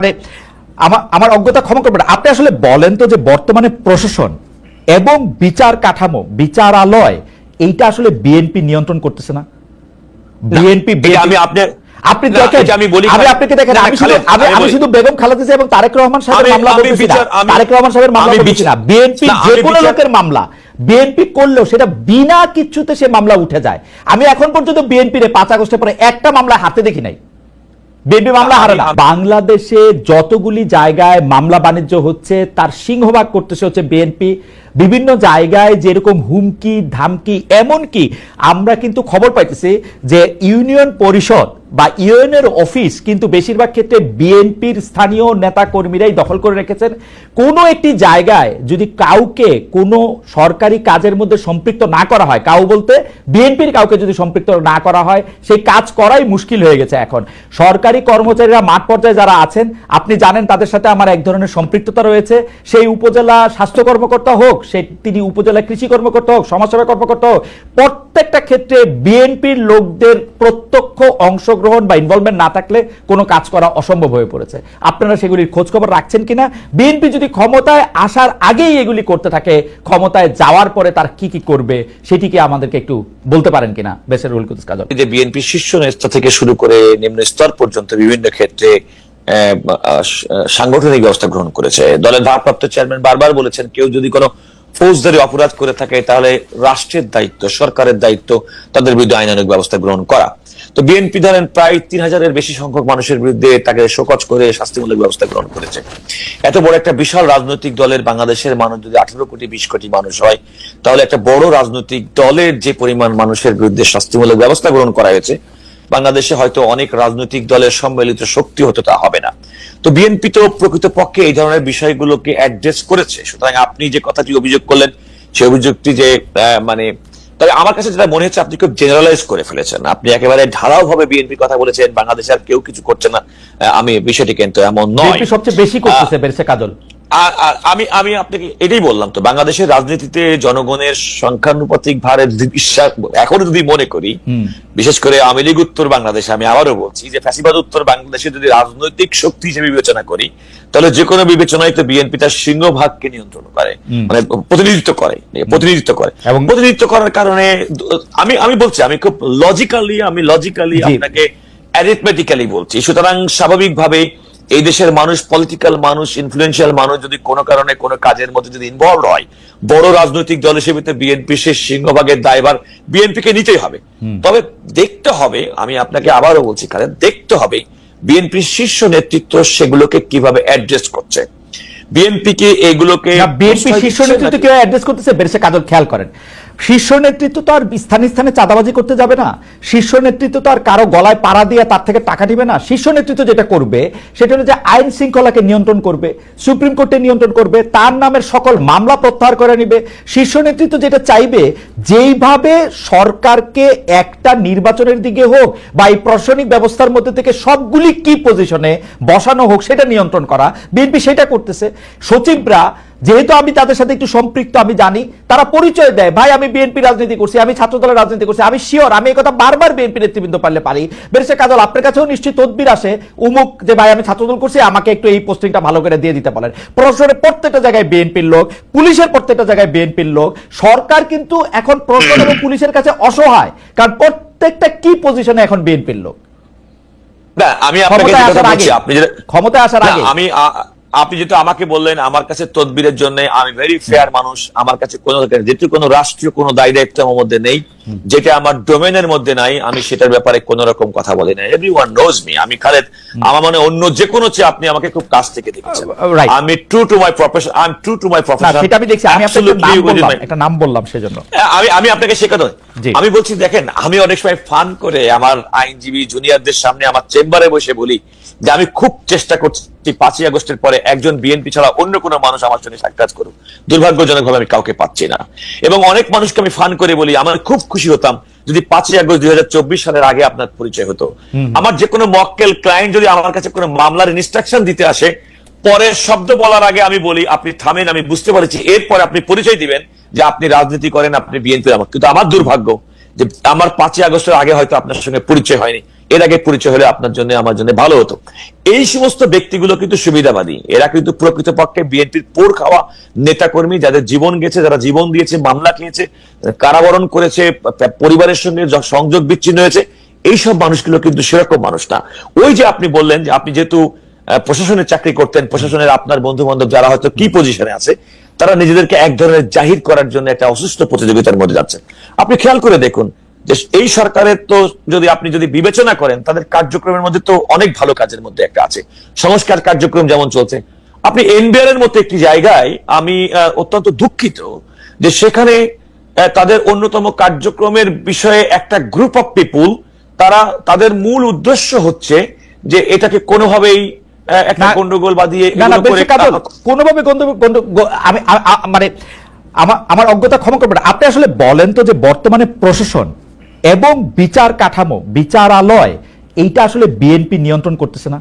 মানে আমার আমার অজ্ঞতা ক্ষমা করবেন আপনি আসলে বলেন তো যে বর্তমানে প্রশাসন এবং বিচার কাঠামো বিচারালয় এইটা আসলে বিএনপি নিয়ন্ত্রণ করতেছে না? বিএনপি আমি আপনি আপনি দেখেন আমি বলি আমি আপনাকে দেখেন আমি শুধু আমি আমি আমি বলি। শুধু বেগম খালেদা জিয়া এবং তারেক রহমান সাহেবের মামলা বলতেছি না। তারেক রহমান সাহেবের মামলা বলতেছি না। বিএনপি না, যে কোনো লোকের মামলা। বিএনপি করলেও সেটা বিনা কিচ্ছুতে সে মামলা উঠে যায়। আমি এখন পর্যন্ত বিএনপির পাঁচ আগস্টের পরে একটা মামলা হাতে দেখি নাই। বিএনপি মামলা হারে না বাংলাদেশে যতগুলি জায়গায় মামলা বাণিজ্য হচ্ছে, তার সিংহভাগ করতেছে হচ্ছে বিএনপি। বিভিন্ন জায়গায় যেরকম হুমকি, ধামকি, এমনকি আমরা কিন্তু খবর পাইতেছি যে ইউনিয়ন পরিষদ বা ইউএনের অফিস, কিন্তু বেশিরভাগ ক্ষেত্রে বিএনপির স্থানীয় নেতা কর্মীরাই দখল করে রেখেছেন। কোনো একটি জায়গায় যদি কাউকে কোনো সরকারি কাজের মধ্যে সম্পৃক্ত না করা হয়, কাউ বলতে বিএনপির কাউকে যদি সম্পৃক্ত না করা হয়, সেই কাজ করাই মুশকিল হয়ে গেছে এখন। সরকারি কর্মচারীরা মাঠ পর্যায়ে যারা আছেন, আপনি জানেন তাদের সাথে আমার এক ধরনের সম্পৃক্ততা রয়েছে। সেই উপজেলা স্বাস্থ্য কর্মকর্তা হোক, সে তিনি উপজেলা কৃষি কর্মকর্তা হোক, সমাজসেবা কর্মকর্তা হোক, প্রত্যেকটা ক্ষেত্রে বিএনপির লোকদের প্রত্যক্ষ অংশগ্রহণ বা ইনভলভমেন্ট না থাকলে কোনো কাজ করা অসম্ভব হয়ে পড়েছে। আপনারা সেগুলির খোঁজ খবর রাখছেন কিনা? বিএনপি যদি ক্ষমতায় আসার আগেই এগুলি করতে থাকে, ক্ষমতায় যাওয়ার পরে তার কি কি করবে সেটিকে আমাদেরকে একটু বলতে পারেন কিনা? বেসের রুল কুদ্দুস কাজল। যে বিএনপি শীর্ষ নেতা থেকে শুরু করে নিম্ন স্তর পর্যন্ত বিভিন্ন ক্ষেত্রে সাংগঠনিক ব্যবস্থা গ্রহণ করেছে। দলের ভারপ্রাপ্ত চেয়ারম্যান বারবার বলেছেন, কেউ যদি কোনো ফৌজদারি অপরাধ করে থাকে, তাহলে রাষ্ট্রের দায়িত্ব, সরকারের দায়িত্ব, তাদের বিরুদ্ধে আইনানুগ ব্যবস্থা গ্রহণ করা। তো বিএনপি ধরেন প্রায় তিন হাজারের বেশি সংখ্যক মানুষের বিরুদ্ধে তাকে শোকজ করে শাস্তিমূলক ব্যবস্থা গ্রহণ করেছে। এত বড় একটা বিশাল রাজনৈতিক দলের বাংলাদেশের মানুষ যদি আঠারো কোটি, বিশ কোটি মানুষ হয়, তাহলে একটা বড় রাজনৈতিক দলের যে পরিমাণ মানুষের বিরুদ্ধে শাস্তিমূলক ব্যবস্থা গ্রহণ করা হয়েছে, বাংলাদেশে হয়তো অনেক রাজনৈতিক দলের সম্মিলিত শক্তি হতে তা হবে না। তো বিএনপি তো প্রকৃতপক্ষে এই ধরনের বিষয়গুলোকে অ্যাড্রেস করেছে। সুতরাং আপনি যে কথাটি অভিযোগ করলেন সেই অভিযোগটি যে আহ, মানে তবে আমার কাছে যেটা মনে হচ্ছে আপনি খুব জেনারেলাইজ করে ফেলেছেন। আপনি একেবারে ঢালাও ভাবে বিএনপি কথা বলেছেন বাংলাদেশে আর কেউ কিছু করছে না। আমি বিষয়টি কিন্তু এমন নয়। সবচেয়ে বেশি করতেছে বেরসে কাজল। আমি আমি আপনাকে এটাই বললাম তো বাংলাদেশের রাজনীতিতে জনগণের সংখ্যানুপাতিক ভারের বিশ্বাস এখনও যদি মনে করি বিশেষ করে আওয়ামী লীগ উত্তর বাংলাদেশে আমি আবারও বলছি যে ফ্যাসিবাদ উত্তর বাংলাদেশে যদি রাজনৈতিক শক্তি হিসেবে বিবেচনা করি তাহলে যে কোনো বিবেচনায় তো বিএনপি তার সিংহভাগকে নিয়ন্ত্রণ করে মানে প্রতিনিধিত্ব করে প্রতিনিধিত্ব করে। এবং- এবং প্রতিনিধিত্ব করার কারণে আমি আমি বলছি আমি খুব লজিক্যালি আমি লজিক্যালি আপনাকে অ্যারিথমেটিক্যালি বলছি। সুতরাং স্বাভাবিকভাবে এই দেশের মানুষ পলিটিক্যাল মানুষ ইনফ্লুয়েন্সিয়াল মানুষ যদি কোনো কারণে কোনো কাজের মধ্যে যদি ইনভলভ হয় বড় রাজনৈতিক দল হিসেবে বিএনপি সে সিংহভাগের দায়ভার বিএনপি কে নিতেই হবে। তবে দেখতে হবে আমি আপনাকে আবারও বলছি কারণ দেখতে হবে বিএনপির শীর্ষ নেতৃত্ব সেগুলোকে কীভাবে অ্যাড্রেস করছে। বিএনপি কে এগুলোকে বিএনপি শীর্ষ নেতৃত্ব? কেউ অ্যাড্রেস করতেছে বেরসে কাজল খেয়াল করেন। শীর্ষ নেতৃত্ব তো আর স্থানে স্থানে চাঁদাবাজি করতে যাবে না। শীর্ষ নেতৃত্ব তো আর কারও গলায় পাড়া দিয়ে তার থেকে টাকা দিবে না। শীর্ষ নেতৃত্ব যেটা করবে, সেটা হলো যে আইন শৃঙ্খলাকে নিয়ন্ত্রণ করবে, সুপ্রিম কোর্টে নিয়ন্ত্রণ করবে, তার নামের সকল মামলা প্রত্যাহার করে নিবে। শীর্ষ নেতৃত্ব যেটা চাইবে, যেইভাবে সরকারকে একটা নির্বাচনের দিকে হোক বা এই প্রশাসনিক ব্যবস্থার মধ্যে থেকে সবগুলি কি পজিশনে বসানো হোক, সেটা নিয়ন্ত্রণ করা। বিএনপি সেটা করতেছে। সচিবরা যেহেতু আমি তাদের সাথে একটু সম্পৃক্ত আমি জানি। তারা পরিচয় দেয় ভাই আমি বিএনপি রাজনীতি করছি আমি ছাত্র দলের রাজনীতি করছি আমি শিওর আমি এই কথা বারবার বিএনপি নেতৃবৃন্দ পারলে পারি। বেরেছে কাজল আপনার কাছেও নিশ্চয়ই তদবির আসে উমুক যে ভাই আমি ছাত্রদল করছি আমাকে একটু এই পোস্টিংটা ভালো করে দিয়ে দিতে বলেন। প্রশাসনের প্রত্যেকটা জায়গায় বিএনপির লোক পুলিশের প্রত্যেকটা জায়গায় বিএনপির লোক। সরকার কিন্তু এখন প্রশাসন এবং পুলিশের কাছে অসহায় কারণ প্রত্যেকটা কি পজিশনে এখন বিএনপির লোক। আমি আপনাকে ক্ষমতায় আসার আগে আমি আপনি যেটা আমাকে বললেন, আমার কাছে তদবিরের জন্য আমি ভেরি ফেয়ার মানুষ, আমার কাছে কোনো যেহেতু কোনো রাষ্ট্রীয় কোনো দায় দায়িত্ব আমার মধ্যে নেই যেটা আমার ডোমেনের মধ্যে নাই আমি সেটার ব্যাপারে কোন রকম কথা বলি না এভরি ওয়ান নোজ মি আমি খালেদ আমার মনে অন্য যে কোনো চেয়ে আপনি আমাকে খুব কাছ থেকে দেখেছেন। Uh, আমি true to my profession I am true to my profession সেটা আমি দেখছি আমি আপনাকে একটা নাম বললাম সেজন্য। আমি আমি আপনাকে শেখানো আমি বলছি দেখেন আমি অনেক সময় ফান করে আমার আইনজীবী জুনিয়রদের সামনে আমার চেম্বারে বসে বলি যে আমি খুব চেষ্টা করছি পাঁচই আগস্টের পরে একজন বিএনপি ছাড়া অন্য কোনো মানুষ আমার সঙ্গে সাক্ষাৎ করুক। দুর্ভাগ্যজনক ভাবে আমি কাউকে পাচ্ছি না। এবং অনেক মানুষকে আমি ফান করে বলি আমার খুব খুশি হতাম যদি পাঁচই আগস্ট দুই সালের আগে আপনার পরিচয় হতো। আমার যে কোনো মক্কেল ক্লায়েন্ট যদি আমার কাছে কোনো মামলার ইনস্ট্রাকশন দিতে আসে পরের শব্দ বলার আগে আমি বলি আপনি থামেন আমি বুঝতে পারছি। এরপরে আপনি পরিচয় দিবেন যে আপনি রাজনীতি করেন আপনি বিএনপি আমার কিন্তু আমার দুর্ভাগ্য যে আমার পাঁচই আগস্টের আগে হয়তো আপনার সঙ্গে পরিচয় হয়নি। এর আগে পরিচয় হলে আপনার জন্য, আমার জন্য ভালো হতো। এই সমস্ত ব্যক্তিগুলো কিন্তু সুবিধাবাদী। এরা কিন্তু প্রকৃতপক্ষে বিএনপির পোর খাওয়া নেতাকর্মী, যাদের জীবন গেছে, যারা জীবন দিয়েছে, মামলা খেয়েছে, কারাবরণ করেছে পরিবারের সঙ্গে সংযোগ বিচ্ছিন্ন হয়েছে, এইসব মানুষগুলো কিন্তু সেরকম মানুষ না। ওই যে আপনি বললেন যে আপনি যেহেতু প্রশাসনের চাকরি করতেন, প্রশাসনের আপনার বন্ধু বান্ধব যারা হয়তো কি পজিশনে আছে, তারা নিজেদেরকে এক ধরনের জাহির করার জন্য একটা অসুস্থ প্রতিযোগিতার মধ্যে যাচ্ছে আপনি খেয়াল করে দেখুন এই সরকারের তো যদি আপনি যদি বিবেচনা করেন তাদের কার্যক্রমের মধ্যে তো অনেক ভালো কাজের মধ্যে একটা আছে। সংস্কার কার্যক্রম যেমন চলছে। আপনি এনবিআর এর মতো একটি জায়গায় আমি অত্যন্ত দুঃখিত যে সেখানে তাদের অন্যতম কার্যক্রমের বিষয়ে একটা গ্রুপ অফ পিপুল তারা তাদের মূল উদ্দেশ্য হচ্ছে যে এটাকে কোনোভাবেই একটা গন্ডগোল বাদিয়ে কোনোভাবে মানে আমার আমার অজ্ঞতা ক্ষমা করবেন আপনি আসলে বলেন তো যে বর্তমানে প্রশাসন এবং বিচার কাঠামো বিচারালয় এইটা আসলে বিএনপি নিয়ন্ত্রণ করতেছে না।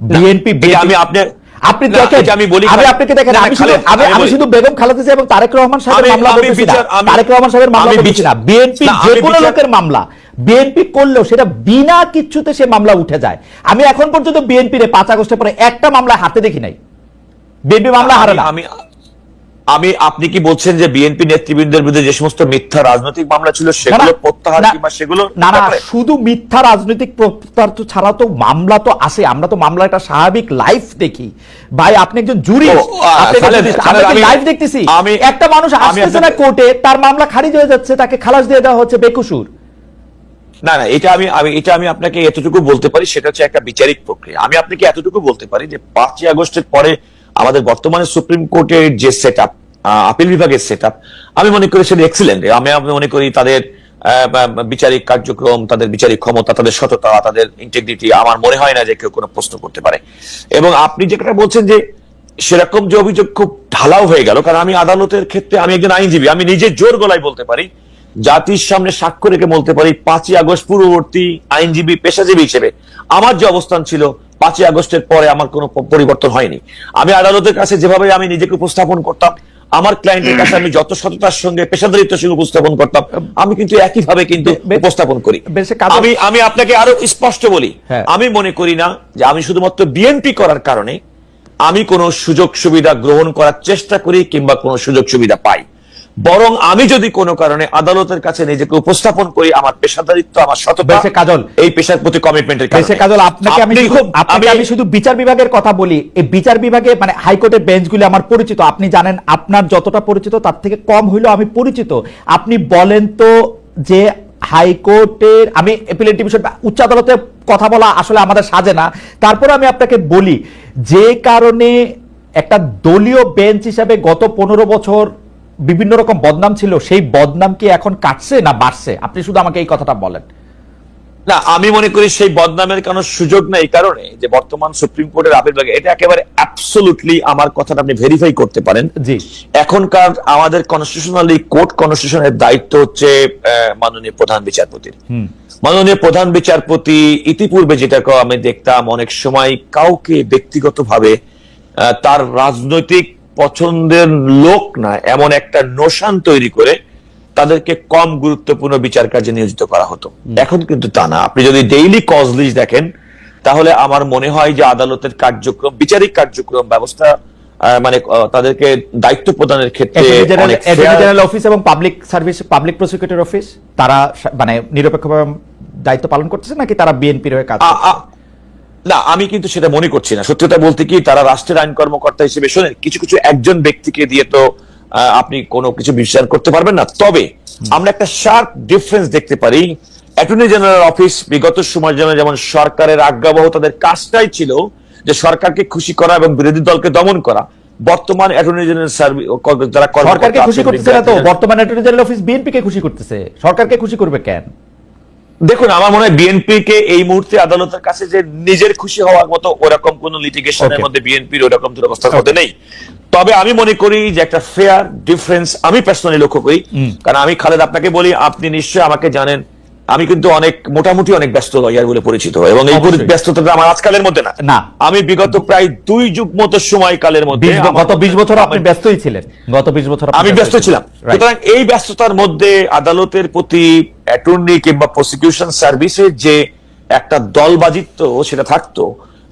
বিএনপি আমি আপনার আপনি দেখেন আমি বলি আমি আপনাকে দেখেন আমি শুধু আমি আমি আমি বলি। শুধু বেগম খালেদা এবং তারেক রহমান সাহেবের মামলা তারেক রহমান সাহেবের না। বিএনপি যে কোনো লোকের মামলা বিএনপি করলেও সেটা বিনা কিচ্ছুতে সে মামলা উঠে যায়। আমি এখন পর্যন্ত বিএনপি রে পাঁচ আগস্টের পরে একটা মামলা হাতে দেখি নাই। বিএনপি মামলা হারে না। আমি আপনি কি বলছেন যে বিএনপি নেতৃবৃন্দের বিরুদ্ধে যে সমস্ত মিথ্যা রাজনৈতিক মামলা ছিল সেগুলো প্রত্যাহার কিংবা সেগুলো না না শুধু মিথ্যা রাজনৈতিক প্রত্যাহার তো ছাড়া তো মামলা তো আসে আমরা তো মামলার একটা স্বাভাবিক লাইফ দেখি। ভাই আপনি একজন জুরি আমি- লাইভ দেখতেছি। একটা মানুষ আসতেছে না কোর্টে তার মামলা খারিজ হয়ে যাচ্ছে তাকে খালাস দিয়ে দেওয়া হচ্ছে বেকসুর। না না এটা আমি আমি এটা আমি আপনাকে এতটুকু বলতে পারি সেটা হচ্ছে একটা বিচারিক প্রক্রিয়া। আমি আপনাকে এতটুকু বলতে পারি যে পাঁচই আগস্টের পরে আমাদের বর্তমানে সুপ্রিম কোর্টের যে সেট আপ আপিল বিভাগের সেট আমি মনে করি সেটা এক্সিলেন্ট আমি আমি মনে করি তাদের বিচারিক কার্যক্রম, তাদের বিচারিক ক্ষমতা, তাদের সততা, তাদের ইন্টেগ্রিটি আমার মনে হয় না যে কেউ কোনো প্রশ্ন করতে পারে। এবং আপনি যেটা বলছেন যে সেরকম যে অভিযোগ খুব ঢালাও হয়ে গেল, কারণ আমি আদালতের ক্ষেত্রে আমি একজন আইনজীবী, আমি নিজে জোর গলায় বলতে পারি, জাতির সামনে সাক্ষ্য রেখে বলতে পারি, পাঁচই আগস্ট পূর্ববর্তী আইনজীবী, পেশাজীবী হিসেবে আমার যে অবস্থান ছিল পাঁচই আগস্টের পরে আমার কোনো পরিবর্তন হয়নি। আমি আদালতের কাছে যেভাবে আমি নিজেকে উপস্থাপন করতাম আমার ক্লায়েন্টের কাছে আমি যত সততার সঙ্গে পেশাদারিত্বের সঙ্গে উপস্থাপন করতাম আমি কিন্তু একইভাবে কিন্তু উপস্থাপন করি। আমি আমি আপনাকে আরও স্পষ্ট বলি হ্যাঁ। আমি মনে করি না যে আমি শুধুমাত্র বিএনপি করার কারণে আমি কোনো সুযোগ সুবিধা গ্রহণ করার চেষ্টা করি কিংবা কোনো সুযোগ সুবিধা পাই। বরং আমি যদি কোনো কারণে আদালতের কাছে নিজেকে উপস্থাপন করি আমার পেশাদারিত্ব আমার সততা কাজল। এই পেশার প্রতি কমিটমেন্টের বেশে কাজল আপনাকে আমি আপনাকে আমি শুধু বিচার বিভাগের কথা বলি। এই বিচার বিভাগে মানে হাইকোর্টের বেঞ্চগুলি আমার পরিচিত। আপনি জানেন আপনার যতটা পরিচিত তার থেকে কম হইলেও আমি পরিচিত। আপনি বলেন তো যে হাইকোর্টের আমি এপিলেট ডিভিশন উচ্চ আদালতে কথা বলা আসলে আমাদের সাজে না। তারপর আমি আপনাকে বলি যে কারণে একটা দলীয় বেঞ্চ হিসাবে গত পনেরো বছর বিভিন্ন রকম বদনাম ছিল সেই বদনাম কি এখন কাটছে না বাড়ছে? আপনি শুধু আমাকে এই কথাটা বলেন। না আমি মনে করি সেই বদনামের কোনো সুযোগ নেই কারণে যে বর্তমান সুপ্রিম কোর্টের আপিল বিভাগে এটা একেবারে অ্যাবসোলুটলি আমার কথাটা আপনি ভেরিফাই করতে পারেন। জি। এখনকার আমাদের কনস্টিটিউশনালি কোর্ট কনস্টিটিউশনের দায়িত্ব হচ্ছে মাননীয় প্রধান বিচারপতির মাননীয় প্রধান বিচারপতি ইতিপূর্বে যেটা আমি দেখতাম অনেক সময় কাউকে ব্যক্তিগতভাবে তার রাজনৈতিক পছন্দের লোক না এমন একটা নোশান তৈরি করে তাদেরকে কম গুরুত্বপূর্ণ বিচার কাজে নিয়োজিত করা হতো। এখন কিন্তু তা না। আপনি যদি ডেইলি কজ লিস্ট দেখেন তাহলে আমার মনে হয় যে আদালতের কার্যক্রম বিচারিক কার্যক্রম ব্যবস্থা মানে তাদেরকে দায়িত্ব প্রদানের ক্ষেত্রে জেনারেল অফিস এবং public service public prosecutor office তারা মানে নিরপেক্ষভাবে দায়িত্ব পালন করতেছে নাকি তারা বিএনপির হয়ে কাজ না আমি কিন্তু সেটা মনে করছি না। সত্যতা বলতে কি তারা রাষ্ট্রের আইন কর্মকর্তা হিসেবে শোনেন কিছু কিছু একজন ব্যক্তিকে দিয়ে তো আপনি কোনো কিছু বিচার করতে পারবেন না। তবে আমরা একটা শার্প ডিফারেন্স দেখতে পারি। অ্যাটর্নি জেনারেল অফিস বিগত সময় যেমন যেমন সরকারের আজ্ঞাবহ তাদের কাজটাই ছিল যে সরকারকে খুশি করা এবং বিরোধী দলকে দমন করা। বর্তমান অ্যাটর্নি জেনারেল সার্ভিস যারা সরকারকে খুশি করতেছে না তো? বর্তমান অ্যাটর্নি জেনারেল অফিস বিএনপি কে খুশি করতেছে। সরকারকে খুশি করবে কেন? দেখুন আমার মনে হয় বিএনপি কে এই মুহূর্তে আদালতের কাছে যে নিজের খুশি হওয়ার মতো ওরকম কোন লিটিগেশনের. মধ্যে বিএনপির ওরকম দুরবস্থার মধ্যে নেই। তবে আমি মনে করি যে একটা ফেয়ার ডিফারেন্স আমি পার্সোনালি লক্ষ্য করি। কারণ আমি খালেদ আপনাকে বলি আপনি নিশ্চয়ই আমাকে জানেন আমি কিন্তু অনেক মোটামুটি অনেক ব্যস্ত লয়ার বলে পরিচিত। এবং এই। ব্যস্ততাটা আমার আজকালের মধ্যে না। না। আমি বিগত প্রায় দুই যুগ মতো সময়কালের মধ্যে গত বিশ বছর আপনি ব্যস্তই ছিলেন। গত বিশ বছর আমি ব্যস্ত ছিলাম। সুতরাং এই ব্যস্ততার মধ্যে আদালতের প্রতি অ্যাটর্নি কিংবা প্রসিকিউশন সার্ভিসের যে একটা দলবাজিত্ব সেটা থাকতো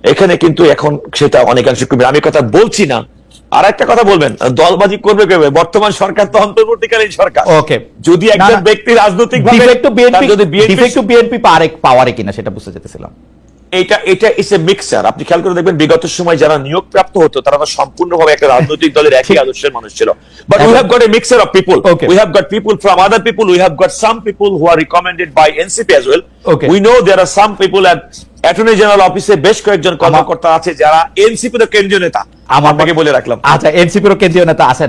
এখানে কিন্তু এখন সেটা অনেকাংশে কমে। আমি কথা বলছি না। আর একটা কথা বলবেন দলবাজি করবে কেবে বর্তমান সরকার তো অন্তর্বর্তীকালীন সরকার। ওকে যদি একজন ব্যক্তি রাজনৈতিক ডিফেক্ট বিএনপি যদি বিএনপি ডিফেক্ট বিএনপি পারে পাওয়ারে কিনা সেটা বুঝতে যেতেছিলাম এটা এটা ইস এ মিক্সার আপনি খেয়াল করে দেখবেন বিগত সময় যারা নিয়োগ প্রাপ্ত হতো তারা তো সম্পূর্ণভাবে একটা রাজনৈতিক দলের একই আদর্শের মানুষ ছিল। But we have got a mixture of people we have got people from other people we have got some people who are recommended by NCP as well we know there are some people at attorney general অফিসে বেশ কয়েকজন কর্মকর্তা আছে যারা NCP র কেন্দ্রীয় নেতা। আমার আপনাকে বলে রাখলাম। আচ্ছা এনসিপির কেন্দ্রীয় নেতা আছেন